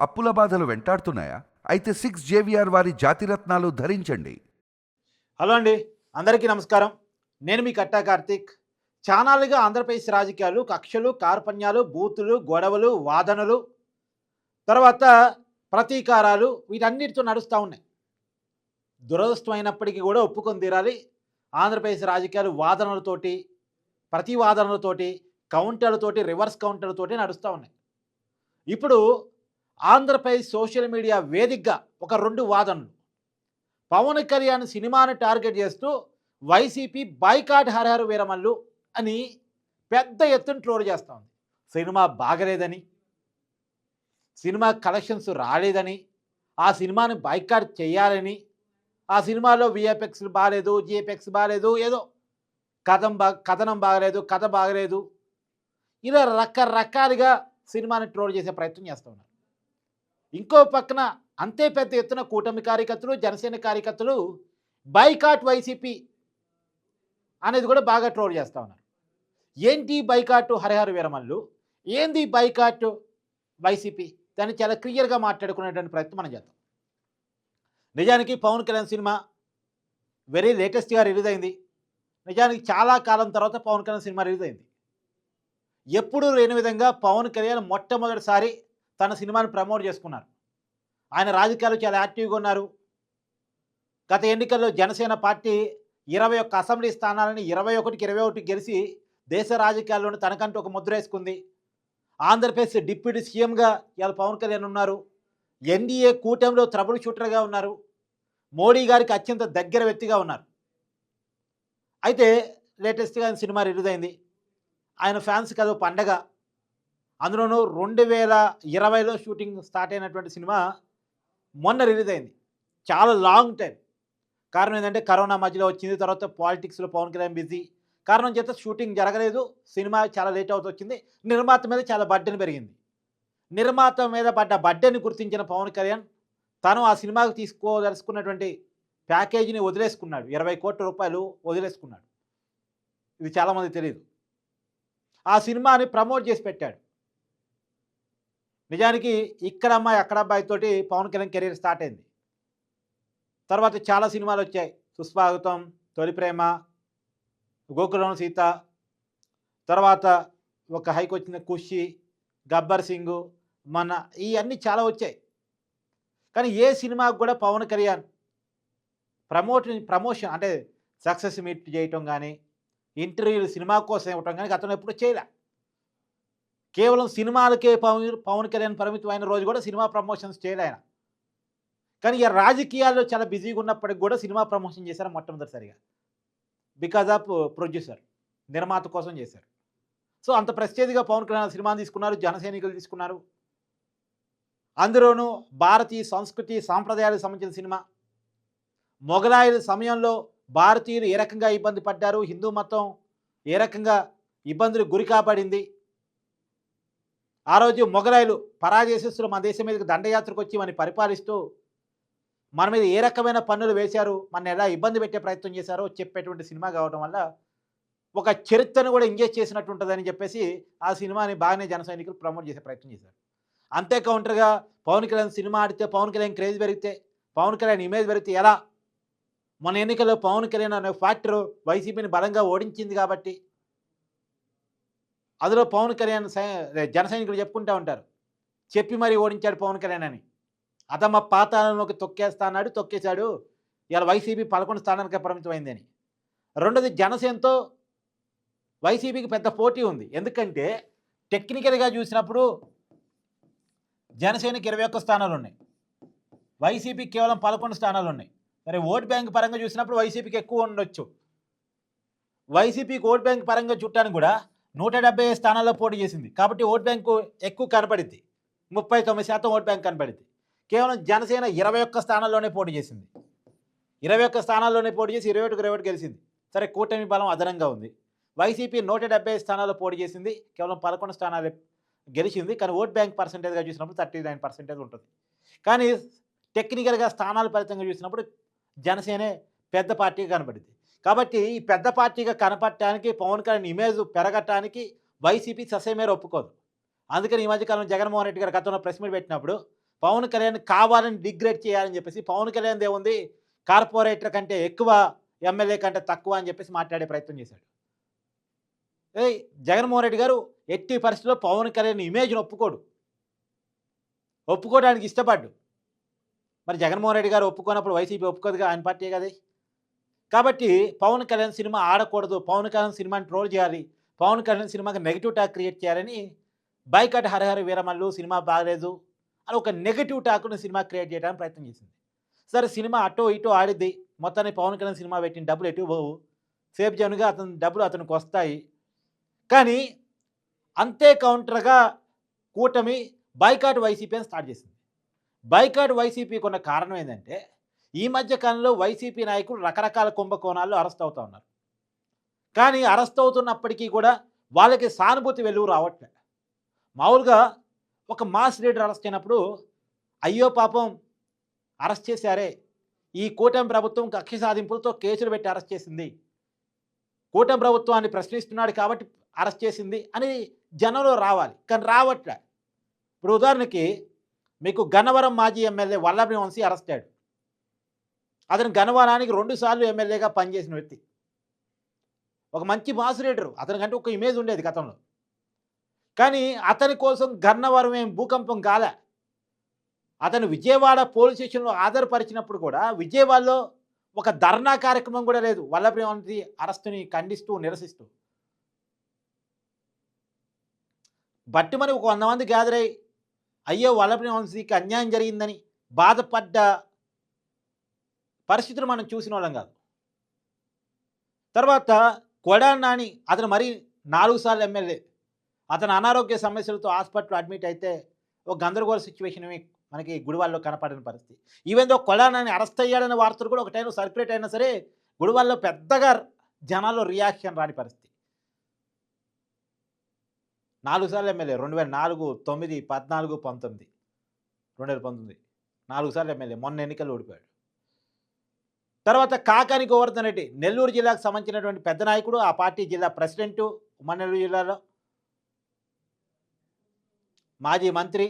అప్పుల బాధలు వెంటాడుతున్నాయా? అయితే సిక్స్ జేవిఆర్ వారి జాతిరత్నాలు ధరించండి. హలో అండి. అందరికీ నమస్కారం. నేను మీ కట్టా కార్తీక్. చానాలుగా ఆంధ్రప్రదేశ్ రాజకీయాలు కక్షలు కార్పణ్యాలు బూతులు గొడవలు వాదనలు తర్వాత ప్రతీకారాలు వీటన్నిటితో నడుస్తూ ఉన్నాయి. దురదృష్టం అయినప్పటికీ కూడా ఒప్పుకొని తీరాలి. ఆంధ్రప్రదేశ్ రాజకీయాలు వాదనలతోటి ప్రతివాదనలతోటి కౌంటర్లతోటి రివర్స్ కౌంటర్లతోటి నడుస్తూ ఉన్నాయి. ఇప్పుడు ఆంధ్రప్రదేశ్ సోషల్ మీడియా వేదికగా ఒక రెండు వాదనలు. పవన్ కళ్యాణ్ సినిమాను టార్గెట్ చేస్తూ వైసీపీ బైకాట్ హరహర వీరమల్లు అని పెద్ద ఎత్తున ట్రోల్ చేస్తూ ఉంది. సినిమా బాగలేదని సినిమా కలెక్షన్స్ రాలేదని ఆ సినిమాని బైకాట్ చేయాలని ఆ సినిమాలో విఎఫ్ఎక్స్ బాగాలేదు జిఎఫ్ఎక్స్ బాగాలేదు ఏదో కథం బా కథనం బాగలేదు కథ బాగలేదు. ఇలా రకరకాలుగా సినిమాని ట్రోల్ చేసే ప్రయత్నం చేస్తూ ఉన్నారు. ఇంకో పక్కన అంతే పెద్ద ఎత్తున కూటమి కార్యకర్తలు జనసేన కార్యకర్తలు బైకాట్ వైసీపీ అనేది కూడా బాగా ట్రోల్ చేస్తూ ఉన్నారు. ఏంటి బైకాట్ హరిహర వీరమల్లు? ఏంది బైకాట్ వైసీపీ? దాన్ని చాలా క్లియర్గా మాట్లాడుకునేటువంటి ప్రయత్నం మనం చేద్దాం. నిజానికి పవన్ కళ్యాణ్ సినిమా వెరీ లేటెస్ట్గా రిలీజ్ అయింది. నిజానికి చాలా కాలం తర్వాత పవన్ కళ్యాణ్ సినిమా రిలీజ్ అయింది. ఎప్పుడూ లేని విధంగా పవన్ కళ్యాణ్ మొట్టమొదటిసారి తన సినిమాని ప్రమోట్ చేసుకున్నారు. ఆయన రాజకీయాలు చాలా యాక్టివ్గా ఉన్నారు. గత ఎన్నికల్లో జనసేన పార్టీ ఇరవై ఒక్క అసెంబ్లీ స్థానాలని ఇరవై ఒకటికి ఇరవై ఒకటి గెలిచి దేశ రాజకీయాల్లోనే తనకంటూ ఒక ముద్ర వేసుకుంది. ఆంధ్రప్రదేశ్ డిప్యూటీ సీఎంగా ఇవాళ పవన్ కళ్యాణ్ ఉన్నారు. ఎన్డీఏ కూటమిలో త్రబుల్ షూటర్గా ఉన్నారు. మోడీ గారికి అత్యంత దగ్గర వ్యక్తిగా ఉన్నారు. అయితే లేటెస్ట్గా ఆయన సినిమా రిలీజ్ అయింది. ఆయన ఫ్యాన్స్కి అదో పండగ. అందులోనూ రెండు వేల ఇరవైలో షూటింగ్ స్టార్ట్ అయినటువంటి సినిమా మొన్న రిలీజ్ అయింది. చాలా లాంగ్ టైం కారణం ఏంటంటే కరోనా మధ్యలో వచ్చింది తర్వాత పాలిటిక్స్లో పవన్ కళ్యాణ్ బిజీ. కారణం చేత షూటింగ్ జరగలేదు సినిమా చాలా లేట్ అవుతూ వచ్చింది నిర్మాత మీద చాలా బడ్డెని పెరిగింది. నిర్మాత మీద పడ్డ బడ్డెని గుర్తించిన పవన్ కళ్యాణ్ తను ఆ సినిమాకు తీసుకోదలుచుకున్నటువంటి ప్యాకేజీని వదిలేసుకున్నాడు. ఇరవై కోట్ల రూపాయలు వదిలేసుకున్నాడు. ఇది చాలామంది తెలియదు ఆ సినిమాని ప్రమోట్ చేసి పెట్టాడు. నిజానికి ఇక్కడ అమ్మాయి అక్కడ అబ్బాయి తోటి పవన్ కళ్యాణ్ కెరీర్ స్టార్ట్ అయింది. తర్వాత చాలా సినిమాలు వచ్చాయి. సుస్వాగతం తొలి ప్రేమ గోకులం సీత తర్వాత ఒక హైక్ వచ్చిన ఖుషి గబ్బర్ సింగ్ మన ఇవన్నీ చాలా వచ్చాయి. కానీ ఏ సినిమాకు కూడా పవన్ కళ్యాణ్ ప్రమోట్ ప్రమోషన్ అంటే సక్సెస్ మీట్ చేయటం కానీ ఇంటర్వ్యూలు సినిమా కోసం ఇవ్వటం కానీ అతను ఎప్పుడు చేయలే. కేవలం సినిమాలకే పవన్ పవన్ కళ్యాణ్ పరిమితమైన రోజు కూడా సినిమా ప్రమోషన్స్ చేయలే ఆయన. కానీ ఇక రాజకీయాల్లో చాలా బిజీగా ఉన్నప్పటికి కూడా సినిమా ప్రమోషన్ చేశారు మొట్టమొదటిసారిగా. బికాజ్ ఆఫ్ ప్రొడ్యూసర్ నిర్మాత కోసం చేశారు. సో అంత ప్రెస్టేజ్గా పవన్ కళ్యాణ్ సినిమాని తీసుకున్నారు జనసైనికులు తీసుకున్నారు. అందులోనూ భారతీయ సంస్కృతి సాంప్రదాయాలకు సంబంధించిన సినిమా. మొఘలాయుల సమయంలో భారతీయులు ఏ రకంగా ఇబ్బంది పడ్డారు హిందూ మతం ఏ రకంగా ఇబ్బందులు గురికాపడింది ఆ రోజు మొఘలాయులు పరాజయశిస్తులు మన దేశం మీదకి దండయాత్రకు వచ్చి మనని పరిపాలిస్తూ మన మీద ఏ రకమైన పన్నులు వేశారు మన ఎలా ఇబ్బంది పెట్టే ప్రయత్నం చేశారో చెప్పేటువంటి సినిమా కావడం వల్ల ఒక చరిత్రను కూడా ఎంగేజ్ చేసినట్టు ఉంటుందని చెప్పేసి ఆ సినిమాని బాగానే జన సైనికులు ప్రమోట్ చేసే ప్రయత్నం చేశారు. అంతే కౌంటర్గా పవన్ కళ్యాణ్ సినిమా ఆడితే పవన్ కళ్యాణ్ క్రేజ్ పెరిగితే పవన్ కళ్యాణ్ ఇమేజ్ పెరిగితే ఎలా? మన ఎన్నికల్లో పవన్ కళ్యాణ్ అనే ఫ్యాక్టర్ వైసీపీని బలంగా ఓడించింది కాబట్టి అందులో పవన్ కళ్యాణ్ జన సైనికులు చెప్పుకుంటూ ఉంటారు. చెప్పి మరీ ఓడించాడు పవన్ కళ్యాణ్ అని. అదమ్మ పాతాళంలోకి తొక్కేస్తా అన్నాడు తొక్కేశాడు. ఇలా వైసీపీ పదకొండు స్థానానికి పరిమితమైందని రెండోది జనసేనతో వైసీపీకి పెద్ద పోటీ ఉంది. ఎందుకంటే టెక్నికల్గా చూసినప్పుడు జనసేనకి ఇరవై ఒక్క స్థానాలు ఉన్నాయి. వైసీపీకి కేవలం పదకొండు స్థానాలు ఉన్నాయి. మరి ఓట్ బ్యాంక్ పరంగా చూసినప్పుడు వైసీపీకి ఎక్కువ ఉండొచ్చు. వైసీపీకి ఓట్ బ్యాంక్ పరంగా చుట్టాను కూడా నూట డెబ్బై స్థానాల్లో పోటీ చేసింది. కాబట్టి ఓట్ బ్యాంకు ఎక్కువ కనపడింది ముప్పై తొమ్మిది శాతం ఓట్ బ్యాంక్ కనపడింది కేవలం జనసేన ఇరవై ఒక్క స్థానాల్లోనే పోటీ చేసింది. ఇరవై ఒక్క స్థానాల్లోనే పోటీ చేసి ఇరవై ఒకటికి ఇరవై ఒకటి గెలిచింది. సరే కూటమి బలం అదనంగా ఉంది. వైసీపీ నూట డెబ్బై స్థానాల్లో పోటీ చేసింది. కేవలం పదకొండు స్థానాలు గెలిచింది. కానీ ఓట్ బ్యాంక్ పర్సంటేజ్గా చూసినప్పుడు థర్టీ నైన్ పర్సెంటేజ్ ఉంటుంది. కానీ టెక్నికల్గా స్థానాల ఫలితంగా చూసినప్పుడు జనసేనే పెద్ద పార్టీగా కనబడింది కాబట్టి ఈ పెద్ద పార్టీగా కనపడటానికి పవన్ కళ్యాణ్ ఇమేజ్ పెరగటానికి వైసీపీ ససేమేర ఒప్పుకోదు. అందుకని ఈ మధ్యకాలం జగన్మోహన్ రెడ్డి గారు గతంలో ప్రెస్ మీట్ పెట్టినప్పుడు పవన్ కళ్యాణ్ కావాలని డిగ్రేడ్ చేయాలని చెప్పేసి పవన్ కళ్యాణ్ దేవుంది కార్పొరేటర్ కంటే ఎక్కువ ఎమ్మెల్యే కంటే తక్కువ అని చెప్పేసి మాట్లాడే ప్రయత్నం చేశాడు. జగన్మోహన్ రెడ్డి గారు ఎట్టి పరిస్థితుల్లో పవన్ కళ్యాణ్ ఇమేజ్ని ఒప్పుకోడు. ఒప్పుకోవడానికి ఇష్టపడ్డు. మరి జగన్మోహన్ రెడ్డి గారు ఒప్పుకోనప్పుడు వైసీపీ ఒప్పుకోదుగా ఆయన పార్టీ కదా? కాబట్టి పవన్ కళ్యాణ్ సినిమా ఆడకూడదు. పవన్ కళ్యాణ్ సినిమాని ట్రోల్ చేయాలి. పవన్ కళ్యాణ్ సినిమాకి నెగిటివ్ టాక్ క్రియేట్ చేయాలని బైకట్ హరిహర వీరమల్లు సినిమా బాగలేదు అని ఒక నెగిటివ్ టాక్ను సినిమా క్రియేట్ చేయడానికి ప్రయత్నం చేసింది. సరే సినిమా అటో ఇటో ఆడిద్ది. మొత్తాన్ని పవన్ కళ్యాణ్ సినిమా పెట్టిన డబ్బులు ఎటు పోవు. సేఫ్ జోన్గా అతని డబ్బులు అతనికి వస్తాయి. కానీ అంతే కౌంటర్గా కూటమి బైకాట్ వైసీపీ అని స్టార్ట్ చేసింది. బైకాట్ వైసీపీకి ఉన్న కారణం ఏంటంటే ఈ మధ్య కాలంలో వైసీపీ నాయకులు రకరకాల కుంభకోణాల్లో అరెస్ట్ అవుతూ ఉన్నారు. కానీ అరెస్ట్ అవుతున్నప్పటికీ కూడా వాళ్ళకి సానుభూతి వెలుగు రావట్లే. మామూలుగా ఒక మాస్ లీడర్ అరెస్ట్ అయినప్పుడు అయ్యో పాపం అరెస్ట్ చేశారే. ఈ కూటమి ప్రభుత్వం కక్ష సాధింపులతో కేసులు పెట్టి అరెస్ట్ చేసింది. కూటమి ప్రభుత్వాన్ని ప్రశ్నిస్తున్నాడు కాబట్టి అరెస్ట్ చేసింది అని జనంలో రావాలి. కానీ రావట్లే. ఇప్పుడు ఉదాహరణకి మీకు గన్నవరం మాజీ ఎమ్మెల్యే వల్లభి వంశీ అరెస్ట్ అయ్యాడు. అతను గన్నవరానికి రెండుసార్లు ఎమ్మెల్యేగా పనిచేసిన వ్యక్తి. ఒక మంచి మాస్ లీడరు అతనికంటే ఒక ఇమేజ్ ఉండేది గతంలో. కానీ అతని కోసం గన్నవరం ఏం భూకంపం కాలే. అతను విజయవాడ పోలీస్ స్టేషన్లో ఆధారపరిచినప్పుడు కూడా విజయవాడలో ఒక ధర్నా కార్యక్రమం కూడా లేదు. వల్లభి అరస్తుని అరెస్టుని ఖండిస్తూ నిరసిస్తూ. బట్టి మరి ఒక వంద మంది గ్యాదర్ అయ్యి అయ్యో వల్లభి అన్యాయం జరిగిందని బాధపడ్డ పరిస్థితులు మనం చూసిన వాళ్ళం కాదు. తర్వాత కొడా నాని అతను మరి నాలుగు సార్లు ఎమ్మెల్యే. అతను అనారోగ్య సమస్యలతో హాస్పిటల్ అడ్మిట్ అయితే ఒక గందరగోళ సిచ్యువేషన్ మనకి గుడివాళ్ళలో కనపడిన పరిస్థితి. Even though Koda Nani arrest అయ్యాడనే వార్తలు కూడా ఒక టైం సర్క్యులేట్ అయినా సరే గుడివాళ్ళలో పెద్దగా జనాల్లో రియాక్షన్ రాని పరిస్థితి. నాలుగు సార్లు ఎమ్మెల్యే రెండు వేల నాలుగు తొమ్మిది పద్నాలుగు పంతొమ్మిది. రెండు వేల పంతొమ్మిది. నాలుగు సార్లు ఎమ్మెల్యే మొన్న ఎన్నికల్లో ఓడిపోయాడు. తర్వాత కాకాని గోవర్ధన్ రెడ్డి నెల్లూరు జిల్లాకు సంబంధించినటువంటి పెద్ద నాయకుడు ఆ పార్టీ జిల్లా ప్రెసిడెంటు ఉమ్మడి నెల్లూరు జిల్లాలో. మాజీ మంత్రి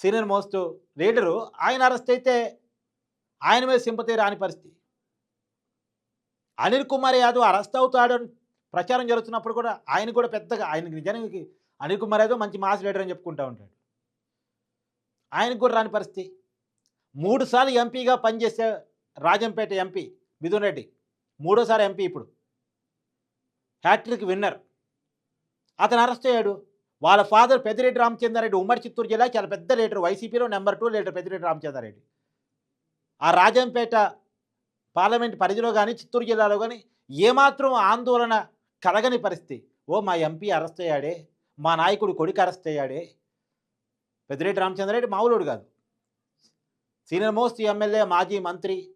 సీనియర్ మోస్ట్ లీడరు ఆయన అరెస్ట్ అయితే ఆయన మీద సింపతి రాని పరిస్థితి. అనిల్ కుమార్ యాదవ్ అరెస్ట్ అవుతాడు ప్రచారం జరుగుతున్నప్పుడు కూడా ఆయన కూడా పెద్దగా ఆయనకి నిజానికి అనిల్ కుమార్ యాదవ్ మంచి మాస్ లీడర్ అని చెప్పుకుంటూ ఉంటాడు. ఆయనకు కూడా రాని పరిస్థితి. మూడుసార్లు ఎంపీగా పనిచేసే రాజంపేట ఎంపీ మిథున్ రెడ్డి మూడోసారి ఎంపీ ఇప్పుడు. Hat trick winner. అతను అరెస్ట్ అయ్యాడు. వాళ్ళ ఫాదర్ పెద్దిరెడ్డి రామచంద్రారెడ్డి ఉమ్మడి చిత్తూరు జిల్లా చాలా పెద్ద లీడర్ వైసీపీలో number two leader Peddireddy Ramachandra Reddy. ఆ రాజంపేట పార్లమెంట్ పరిధిలో కానీ చిత్తూరు జిల్లాలో కానీ ఏమాత్రం ఆందోళన కలగని పరిస్థితి. ఓ మా ఎంపీ అరెస్ట్ అయ్యాడే మా నాయకుడు కొడుకు అరెస్ట్ అయ్యాడే. పెద్దిరెడ్డి రామచంద్రారెడ్డి మామూలుడు కాదు. సీనియర్ మోస్ట్ ఎమ్మెల్యే మాజీ మంత్రి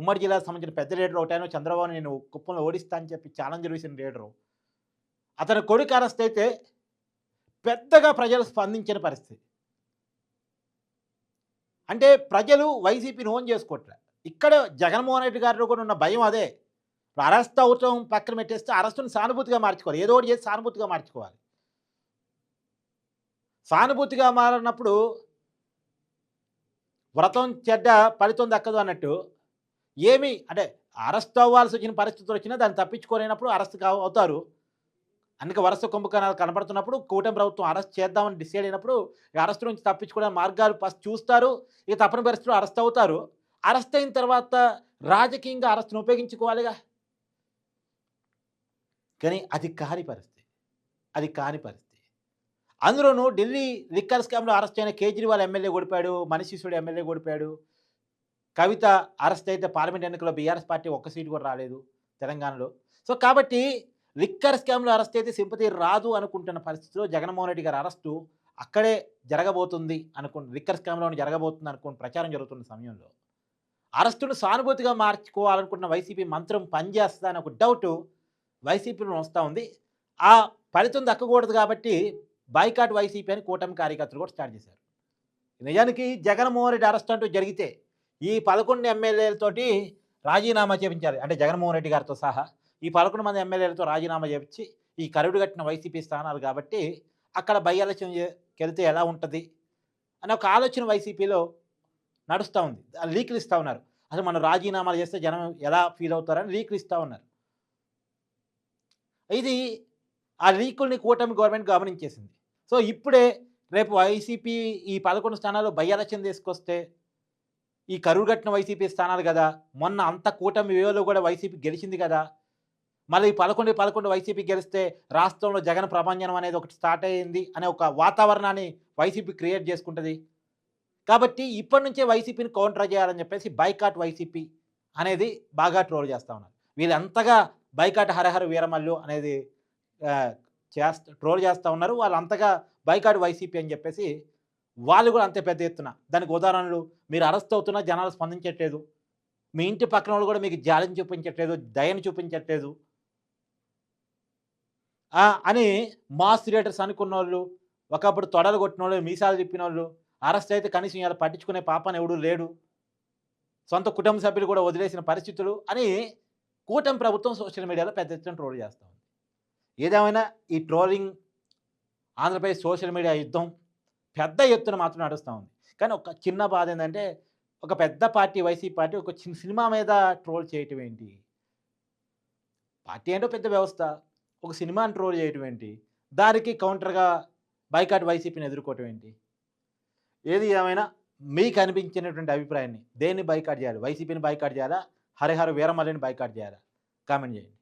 ఉమ్మడి జిల్లాకు సంబంధించిన పెద్ద లీడర్ ఒకటైనా చంద్రబాబు నేను కుప్పంలో ఓడిస్తా అని చెప్పి ఛాలెంజ్ వేసిన లీడరు. అతని కొడుకు అరెస్ట్ అయితే పెద్దగా ప్రజలు స్పందించిన పరిస్థితి. అంటే ప్రజలు వైసీపీని ఓన్ చేసుకోవట్లే. ఇక్కడ జగన్మోహన్ రెడ్డి గారిలో కూడా ఉన్న భయం అదే. ఇప్పుడు అరెస్ట్ అవటం పక్కన పెట్టేస్తే అరెస్టుని సానుభూతిగా మార్చుకోవాలి. ఏదో ఒకటి చేసి సానుభూతిగా మార్చుకోవాలి. సానుభూతిగా మారినప్పుడు వ్రతం చెడ్డ ఫలితం దక్కదు అన్నట్టు ఏమి? అంటే అరెస్ట్ అవ్వాల్సి వచ్చిన పరిస్థితులు వచ్చినా దాన్ని తప్పించుకోలేనప్పుడు అరెస్ట్ కావు అవుతారు. అందుకే వరుస కుంభకోణాలు కనబడుతున్నప్పుడు కూటమి ప్రభుత్వం అరెస్ట్ చేద్దామని డిసైడ్ అయినప్పుడు అరెస్ట్ నుంచి తప్పించుకునే మార్గాలు ఫస్ట్ చూస్తారు. ఇక తప్పని పరిస్థితులు అరెస్ట్ అవుతారు. అరెస్ట్ అయిన తర్వాత రాజకీయంగా అరెస్ట్ను ఉపయోగించుకోవాలిగా? కానీ అది కాని పరిస్థితి. అది కాని పరిస్థితి. అందులోనూ ఢిల్లీ లిక్కర్ స్కామ్లో అరెస్ట్ అయిన కేజ్రీవాల్ ఎమ్మెల్యే గడిపాడు మనీష్ ఎమ్మెల్యే ఓడిపోయాడు. కవిత అరెస్ట్ అయితే పార్లమెంట్ ఎన్నికల్లో బీఆర్ఎస్ పార్టీ ఒక్క సీటు కూడా రాలేదు తెలంగాణలో. సో కాబట్టి లిక్కర్ స్కామ్లో అరెస్ట్ అయితే సింపతి రాదు అనుకుంటున్న పరిస్థితిలో జగన్మోహన్ రెడ్డి గారి అరెస్టు అక్కడే జరగబోతుంది అనుకున్న లిక్కర్ స్కామ్లోనే జరగబోతుంది అనుకున్న ప్రచారం జరుగుతున్న సమయంలో. అరెస్టును సానుభూతిగా మార్చుకోవాలనుకున్న వైసీపీ మంత్రం పనిచేస్తుందని ఒక డౌట్ వైసీపీలో వస్తూ ఉంది. ఆ ఫలితం దక్కకూడదు కాబట్టి బైకాట్ వైసీపీ అని కూటమి కార్యకర్తలు కూడా స్టార్ట్ చేశారు. నిజానికి జగన్మోహన్ రెడ్డి అరెస్ట్ అంటూ జరిగితే ఈ పదకొండు ఎమ్మెల్యేలతోటి రాజీనామా చేపించారు. అంటే జగన్మోహన్ రెడ్డి గారితో సహా ఈ పదకొండు మంది ఎమ్మెల్యేలతో రాజీనామా చేపించి ఈ కరుడు కట్టిన వైసీపీ స్థానాలు కాబట్టి అక్కడ బై వెళ్తే ఎలా ఉంటుంది? అనే ఒక ఆలోచన వైసీపీలో నడుస్తూ ఉంది. లీకులు ఇస్తూ ఉన్నారు. అసలు మనం రాజీనామాలు చేస్తే జనం ఎలా ఫీల్ అవుతారని లీకులు ఇస్తూ ఉన్నారు. ఇది ఆ లీకుల్ని కూటమి గవర్నమెంట్ గమనించేసింది. సో ఇప్పుడే రేపు వైసీపీ ఈ పదకొండు స్థానాలు బై ఎలక్షన్ తీసుకొస్తే ఈ కరువు కట్టిన వైసీపీ స్థానాలు కదా మొన్న అంత కూటమి వేలో కూడా వైసీపీ గెలిచింది కదా. మళ్ళీ పదకొండు పదకొండు వైసీపీ గెలిస్తే రాష్ట్రంలో జగన్ ప్రభంజనం అనేది ఒకటి స్టార్ట్ అయ్యింది అనే ఒక వాతావరణాన్ని వైసీపీ క్రియేట్ చేసుకుంటుంది. కాబట్టి ఇప్పటి నుంచే వైసీపీని కౌంటర్ చేయాలని చెప్పేసి బైకాట్ వైసీపీ అనేది బాగా ట్రోల్ చేస్తూ ఉన్నారు. వీళ్ళు అంతగా బైకాట్ హరహర వీరమల్లు అనేది చేస్త ట్రోల్ చేస్తూ ఉన్నారు. వాళ్ళు అంతగా బైకాట్ వైసీపీ అని చెప్పేసి వాళ్ళు కూడా అంతే పెద్ద ఎత్తున. దానికి ఉదాహరణలు మీరు అరెస్ట్ అవుతున్నా జనాలు స్పందించట్లేదు. మీ ఇంటి పక్కన వాళ్ళు కూడా మీకు జాలిని చూపించట్లేదు దయని చూపించట్లేదు. అని మాస్ థియేటర్స్ అనుకున్న వాళ్ళు ఒకప్పుడు తొడలు కొట్టిన వాళ్ళు మీసాలు తిప్పిన వాళ్ళు అరెస్ట్ అయితే కనీసం ఇలా పట్టించుకునే పాపని ఎవడు లేడు. సొంత కుటుంబ సభ్యులు కూడా వదిలేసిన పరిస్థితులు అని కూటమి ప్రభుత్వం సోషల్ మీడియాలో పెద్ద ఎత్తున ట్రోల్ చేస్తూ ఉంది. ఏదేమైనా ఈ ట్రోలింగ్ ఆంధ్రప్రదేశ్ సోషల్ మీడియా యుద్ధం పెద్ద ఎత్తున మాత్రం నడుస్తూ ఉంది. కానీ ఒక చిన్న బాధ ఏంటంటే ఒక పెద్ద పార్టీ వైసీపీ పార్టీ ఒక చిన్న సినిమా మీద ట్రోల్ చేయటం ఏంటి? పార్టీ అంటే పెద్ద వ్యవస్థ. ఒక సినిమాని ట్రోల్ చేయటం ఏంటి? దానికి కౌంటర్గా బైకాట్ వైసీపీని ఎదుర్కోవటం ఏంటి? ఏది ఏమైనా మీకు అనిపించినటువంటి అభిప్రాయాన్ని దేన్ని బైకాట్ చేయాలి? వైసీపీని బైకాట్ చేయాలా? హరిహర వీరమల్లిని బైకాట్ చేయాలా? కామెంట్ చేయండి.